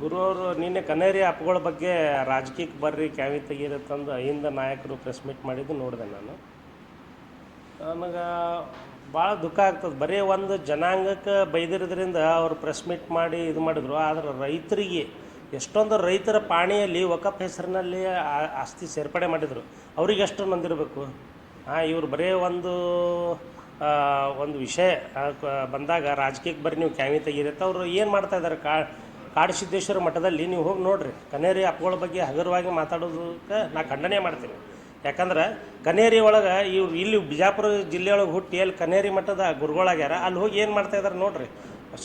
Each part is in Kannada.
ಗುರುವರು ನಿನ್ನೆ ಕನೇರಿ ಅಪ್ಪಗಳ ಬಗ್ಗೆ ರಾಜಕೀಯಕ್ಕೆ ಬರ್ರಿ, ಕ್ಯಾವಿ ತೆಗೀರಿ ತಂದು ಅಹಿಂದ ನಾಯಕರು ಪ್ರೆಸ್ ಮೀಟ್ ಮಾಡಿದ್ದು ನೋಡಿದೆ ನಾನು. ನನಗೆ ಭಾಳ ದುಃಖ ಆಗ್ತದೆ. ಬರೀ ಒಂದು ಜನಾಂಗಕ್ಕೆ ಬೈದಿರೋದ್ರಿಂದ ಅವರು ಪ್ರೆಸ್ ಮೀಟ್ ಮಾಡಿ ಇದು ಮಾಡಿದ್ರು. ಆದರೆ ರೈತರಿಗೆ ಎಷ್ಟೊಂದು ರೈತರ ಪಾಣಿಯಲ್ಲಿ ಒಕಪ್ ಹೆಸರಿನಲ್ಲಿ ಆಸ್ತಿ ಸೇರ್ಪಡೆ ಮಾಡಿದರು. ಅವ್ರಿಗೆ ಎಷ್ಟು ನೊಂದಿರಬೇಕು ಹಾಂ ಇವರು ಬರೀ ಒಂದು ಒಂದು ವಿಷಯ. ಬಂದಾಗ ರಾಜಕೀಯಕ್ಕೆ ಬರೀ ನೀವು ಕ್ಯಾವಿ ತೆಗೀರಿ ಅಂತ ಅವರು ಏನು ಮಾಡ್ತಾ ಇದ್ದಾರೆ ಕಾ ಕಾಡಸಿದ್ದೇಶ್ವರ ಮಠದಲ್ಲಿ ನೀವು ಹೋಗಿ ನೋಡ್ರಿ. ಕನೇರಿ ಅಪ್ಪಗಳ ಬಗ್ಗೆ ಹಗುರವಾಗಿ ಮಾತಾಡೋದಕ್ಕೆ ನಾ ಖಂಡನೆ ಮಾಡ್ತೀನಿ. ಯಾಕಂದ್ರೆ ಕನೇರಿ ಒಳಗೆ ಇವ್ರು ಇಲ್ಲಿ ಬಿಜಾಪುರ ಜಿಲ್ಲೆಯೊಳಗೆ ಹುಟ್ಟಿ ಅಲ್ಲಿ ಕನೇರಿ ಮಠದ ಗುರುಗಳಾಗ್ಯಾರ ಅಲ್ಲಿ ಹೋಗಿ ಏನು ಇದ್ದಾರೆ ನೋಡ್ರಿ.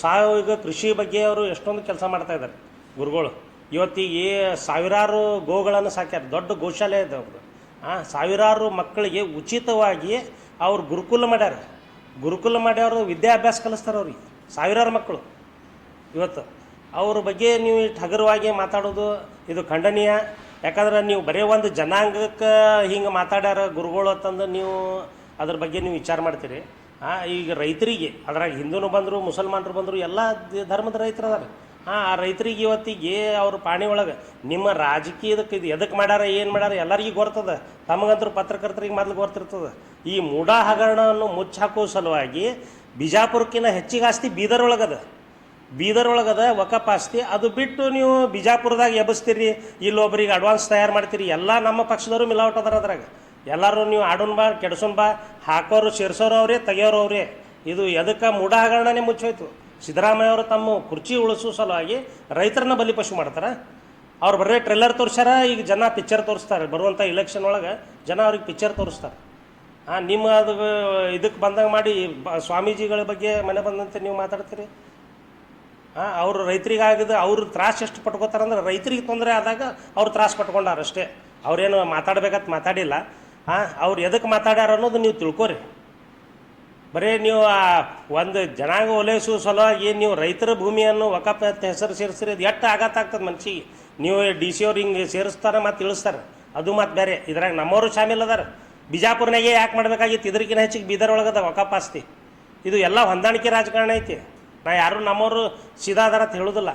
ಸಾವಯವ ಕೃಷಿ ಬಗ್ಗೆ ಅವರು ಎಷ್ಟೊಂದು ಕೆಲಸ ಮಾಡ್ತಾ ಇದ್ದಾರೆ ಗುರುಗಳು. ಇವತ್ತಿಗೆ ಸಾವಿರಾರು ಗೋಗಳನ್ನು ಸಾಕ್ಯಾರ. ದೊಡ್ಡ ಗೋಶಾಲೆ ಇದೆ ಅವ್ರದ್ದು ಆ ಸಾವಿರಾರು ಮಕ್ಕಳಿಗೆ ಉಚಿತವಾಗಿ ಅವ್ರು ಗುರುಕುಲ ಮಾಡ್ಯಾರ. ಗುರುಕುಲ ಮಾಡಿ ಅವರು ವಿದ್ಯಾಭ್ಯಾಸ ಕಲಿಸ್ತಾರೆ ಅವ್ರಿಗೆ. ಸಾವಿರಾರು ಮಕ್ಕಳು. ಇವತ್ತು ಅವ್ರ ಬಗ್ಗೆ ನೀವು ಹಗುರವಾಗಿ ಮಾತಾಡೋದು ಇದು ಖಂಡನೀಯ. ಯಾಕಂದ್ರೆ ನೀವು ಬರೀ ಒಂದು ಜನಾಂಗಕ್ಕೆ ಹಿಂಗೆ ಮಾತಾಡ್ಯಾರ ಗುರುಗಳು ಅಂತಂದು ನೀವು ಅದ್ರ ಬಗ್ಗೆ ನೀವು ವಿಚಾರ ಮಾಡ್ತೀರಿ. ಹಾಂ ಈಗ ರೈತರಿಗೆ, ಅದ್ರಾಗ ಹಿಂದೂನು ಬಂದರು, ಮುಸಲ್ಮಾನರು ಬಂದರು, ಎಲ್ಲ ಧರ್ಮದ ರೈತರು ಅದಾರ. ಹಾಂ ಆ ರೈತರಿಗೆ ಇವತ್ತಿಗೆ ಅವ್ರ ಪಾಣಿ ಒಳಗೆ ನಿಮ್ಮ ರಾಜಕೀಯದಕ್ಕೆ ಇದು ಎದಕ್ಕೆ ಮಾಡ್ಯಾರ, ಏನು ಮಾಡ್ಯಾರ, ಎಲ್ಲರಿಗೂ ಗೊತ್ತದ ತಮಗಂತೂ ಪತ್ರಕರ್ತರಿಗೆ ಮೊದಲು ಗೊತ್ತಿರ್ತದೆ. ಈ ಮೂಡಾ ಹಗರಣವನ್ನು ಮುಚ್ಚಾಕೋ ಸಲುವಾಗಿ ಬಿಜಾಪುರಕ್ಕಿಂತ ಹೆಚ್ಚಿಗೆ ಆಸ್ತಿ ಬೀದರ್ ಒಳಗದ. ಬೀದರ್ ಒಳಗದ ವಕಪ್ ಆಸ್ತಿ, ಅದು ಬಿಟ್ಟು ನೀವು ಬಿಜಾಪುರದಾಗ ಎಬ್ಬಿಸ್ತೀರಿ ಇಲ್ಲೊಬ್ರಿಗೆ ಅಡ್ವಾನ್ಸ್ ತಯಾರು ಮಾಡ್ತೀರಿ, ಎಲ್ಲ ನಮ್ಮ ಪಕ್ಷದವರು ಮಿಲಾವಟ್ ಅದಾರ ಅದ್ರಾಗ. ಎಲ್ಲರೂ ನೀವು ಆಡೋನ್ ಬಾ ಕೆಡ್ಸೋನ್ ಬಾ, ಹಾಕೋರು, ಸೇರ್ಸೋರು ಅವರೇ, ತೆಗಿಯೋರು ಅವರೇ. ಇದು ಎದಕ್ಕೆ ಮೂಢ ಮುಚ್ಚೋಯ್ತು. ಸಿದ್ದರಾಮಯ್ಯ ಅವರು ತಮ್ಮ ಕುರ್ಚಿ ಉಳಿಸೋ ಸಲುವಾಗಿ ರೈತರನ್ನ ಬಲಿಪಶು ಮಾಡ್ತಾರೆ. ಅವ್ರು ಬರೀ ಟ್ರೇಲರ್ ತೋರಿಸ್ಯಾರ, ಈಗ ಜನ ಪಿಕ್ಚರ್ ತೋರಿಸ್ತಾರೆ. ಬರುವಂಥ ಇಲೆಕ್ಷನ್ ಒಳಗೆ ಜನ ಅವ್ರಿಗೆ ಪಿಕ್ಚರ್ ತೋರಿಸ್ತಾರೆ. ಹಾಂ ನಿಮ್ಮ ಅದು ಇದಕ್ಕೆ ಬಂದಾಗ ಮಾಡಿ ಸ್ವಾಮೀಜಿಗಳ ಬಗ್ಗೆ ಮನೆ ಬಂದಂತೆ ನೀವು ಮಾತಾಡ್ತೀರಿ. ಅವರು ರೈತರಿಗಾಗಿದ್ದು ಅವ್ರು ತ್ರಾಸ ಎಷ್ಟು ಪಟ್ಕೋತಾರಂದ್ರೆ ರೈತರಿಗೆ ತೊಂದರೆ ಆದಾಗ ಅವ್ರು ತ್ರಾಸ ಪಟ್ಕೊಂಡಾರ ಅಷ್ಟೇ. ಅವ್ರೇನು ಮಾತಾಡ್ಬೇಕಂತ ಮಾತಾಡಿಲ್ಲ. ಹಾಂ ಅವ್ರು ಎದಕ್ಕೆ ಮಾತಾಡ್ಯಾರ ಅನ್ನೋದು ನೀವು ತಿಳ್ಕೊರಿ. ಬರೀ ನೀವು ಆ ಒಂದು ಜನಾಂಗ ಓಲೈಸುವ ಸಲುವಾಗಿ ನೀವು ರೈತರ ಭೂಮಿಯನ್ನು ವಕಪ್ ಹೆಸರು ಸೇರಿಸ್ರಿ, ಅದು ಎಷ್ಟು ಆಘಾತ ಆಗ್ತದೆ ಮನ್ಸಿಗೆ. ನೀವು ಡಿ ಸಿ ಅವ್ರು ಹಿಂಗೆ ಸೇರಿಸ್ತಾರೆ ಮತ್ತು ಇಳಿಸ್ತಾರೆ. ಅದು ಮತ್ತು ಬೇರೆ. ಇದ್ರಾಗ ನಮ್ಮವರು ಶಾಮಿಲ್ ಅದಾರ. ಬಿಜಾಪುರ್ನಾಗೆ ಯಾಕೆ ಮಾಡ್ಬೇಕಾಗಿತ್ತು? ಇದ್ರಕಿನ ಹೆಚ್ಚಿಗೆ ಬೀದರ್ ಒಳಗದ ವಕಪ್ ಆಸ್ತಿ. ಇದು ಎಲ್ಲ ಹೊಂದಾಣಿಕೆ ರಾಜಕಾರಣ ಐತಿ. ನಾ ಯಾರು ನಮ್ಮವರು ಸೀದಾ ಅದಾರ ಅಂತ ಹೇಳೋದಿಲ್ಲ.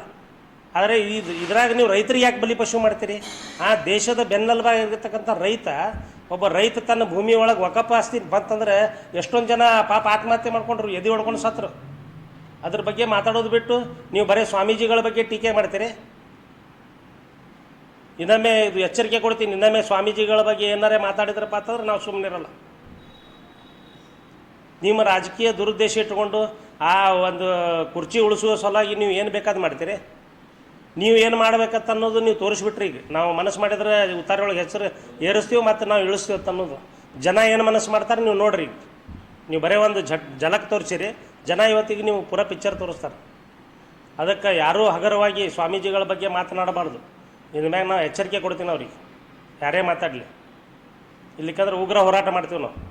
ಆದರೆ ಇದು ಇದ್ರಾಗ ನೀವು ರೈತರಿಗೆ ಯಾಕೆ ಬಲಿಪಶು ಮಾಡ್ತೀರಿ? ಆ ದೇಶದ ಬೆನ್ನೆಲುಬಾಗಿರ್ತಕ್ಕಂಥ ರೈತ, ಒಬ್ಬ ರೈತ ತನ್ನ ಭೂಮಿ ಒಳಗೆ ವಕಫ್ ಆಸ್ತಿ ಬಂತಂದ್ರೆ ಎಷ್ಟೊಂದು ಜನ ಪಾಪ ಆತ್ಮಹತ್ಯೆ ಮಾಡ್ಕೊಂಡ್ರು, ಎದೆ ಹೊಡ್ಕೊಂಡು ಸತ್ರು. ಅದ್ರ ಬಗ್ಗೆ ಮಾತಾಡೋದು ಬಿಟ್ಟು ನೀವು ಬರೀ ಸ್ವಾಮೀಜಿಗಳ ಬಗ್ಗೆ ಟೀಕೆ ಮಾಡ್ತೀರಿ? ಇನ್ನೊಮ್ಮೆ ಇದು ಎಚ್ಚರಿಕೆ ಕೊಡ್ತೀನಿ, ಇನ್ನೊಮ್ಮೆ ಸ್ವಾಮೀಜಿಗಳ ಬಗ್ಗೆ ಏನಾರೇ ಮಾತಾಡಿದ್ರಪ್ಪ ಅಂತಂದ್ರೆ ನಾವು ಸುಮ್ಮನಿರಲ್ಲ ನಿಮ್ಮ ರಾಜಕೀಯ ದುರುದ್ದೇಶ ಇಟ್ಕೊಂಡು ಆ ಒಂದು ಕುರ್ಚಿ ಉಳಿಸುವ ಸಲುವಾಗಿ ನೀವು ಏನು ಬೇಕಾದ್ ಮಾಡ್ತೀರಿ? ನೀವು ಏನು ಮಾಡ್ಬೇಕಂತ ಅನ್ನೋದು ನೀವು ತೋರಿಸ್ಬಿಟ್ರಿ ಈಗ. ನಾವು ಮನಸ್ಸು ಮಾಡಿದ್ರೆ ಉತ್ತರ ಒಳಗೆ ಹೆಸರು ಏರಿಸ್ತೀವಿ ಮತ್ತು ನಾವು ಇಳಿಸ್ತೀವಿ ಅಂತ ಅನ್ನೋದು ಜನ ಏನು ಮನಸ್ಸು ಮಾಡ್ತಾರೆ ನೀವು ನೋಡ್ರಿ. ನೀವು ಬರೀ ಒಂದು ಝಟ್ ಜಲಕ್ಕೆ ತೋರಿಸಿರಿ, ಜನ ಇವತ್ತಿಗೆ ನೀವು ಪೂರಾ ಪಿಕ್ಚರ್ ತೋರಿಸ್ತಾರೆ. ಅದಕ್ಕೆ ಯಾರೂ ಹಗರವಾಗಿ ಸ್ವಾಮೀಜಿಗಳ ಬಗ್ಗೆ ಮಾತನಾಡಬಾರ್ದು. ಇದ್ರ ಮ್ಯಾಗ ನಾವು ಎಚ್ಚರಿಕೆ ಕೊಡ್ತೀನಿ ಅವ್ರಿಗೆ ಯಾರೇ ಮಾತಾಡಲಿ. ಇಲ್ಲಿಕ್ಕಂದ್ರೆ ಉಗ್ರ ಹೋರಾಟ ಮಾಡ್ತೀವಿ ನಾವು.